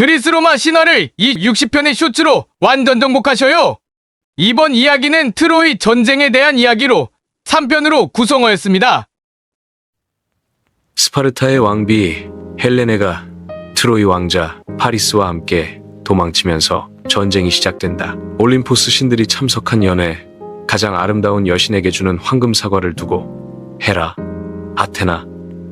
그리스 로마 신화를 이 60편의 쇼츠로 완전 정복하셔요. 이번 이야기는 트로이 전쟁에 대한 이야기로 3편으로 구성하였습니다. 스파르타의 왕비 헬레네가 트로이 왕자 파리스와 함께 도망치면서 전쟁이 시작된다. 올림포스 신들이 참석한 연회 가장 아름다운 여신에게 주는 황금 사과를 두고 헤라, 아테나,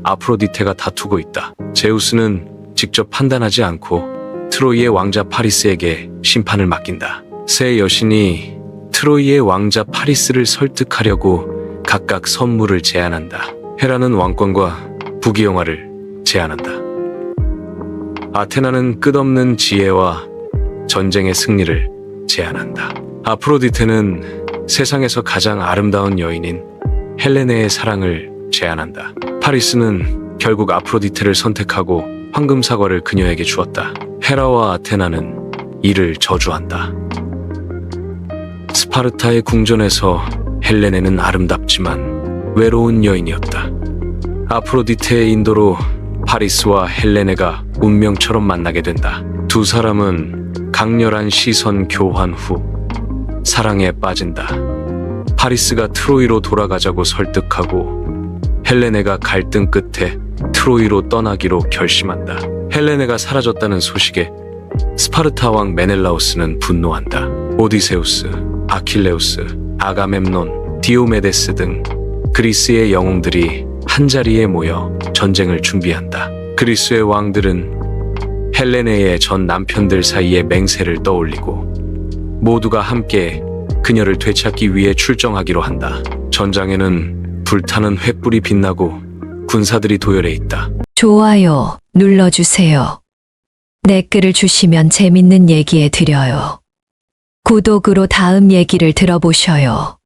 아프로디테가 다투고 있다. 제우스는 직접 판단하지 않고 트로이의 왕자 파리스에게 심판을 맡긴다. 세 여신이 트로이의 왕자 파리스를 설득하려고 각각 선물을 제안한다. 헤라는 왕권과 부귀영화를 제안한다. 아테나는 끝없는 지혜와 전쟁의 승리를 제안한다. 아프로디테는 세상에서 가장 아름다운 여인인 헬레네의 사랑을 제안한다. 파리스는 결국 아프로디테를 선택하고 황금 사과를 그녀에게 주었다. 헤라와 아테나는 이를 저주한다. 스파르타의 궁전에서 헬레네는 아름답지만 외로운 여인이었다. 아프로디테의 인도로 파리스와 헬레네가 운명처럼 만나게 된다. 두 사람은 강렬한 시선 교환 후 사랑에 빠진다. 파리스가 트로이로 돌아가자고 설득하고 헬레네가 갈등 끝에 트로이로 떠나기로 결심한다. 헬레네가 사라졌다는 소식에 스파르타 왕 메넬라우스는 분노한다. 오디세우스, 아킬레우스, 아가멤논, 디오메데스 등 그리스의 영웅들이 한자리에 모여 전쟁을 준비한다. 그리스의 왕들은 헬레네의 전 남편들 사이의 맹세를 떠올리고 모두가 함께 그녀를 되찾기 위해 출정하기로 한다. 전장에는 불타는 횃불이 빛나고 군사들이 도열해 있다. 좋아요 눌러주세요. 댓글을 주시면 재밌는 얘기해 드려요. 구독으로 다음 얘기를 들어보셔요.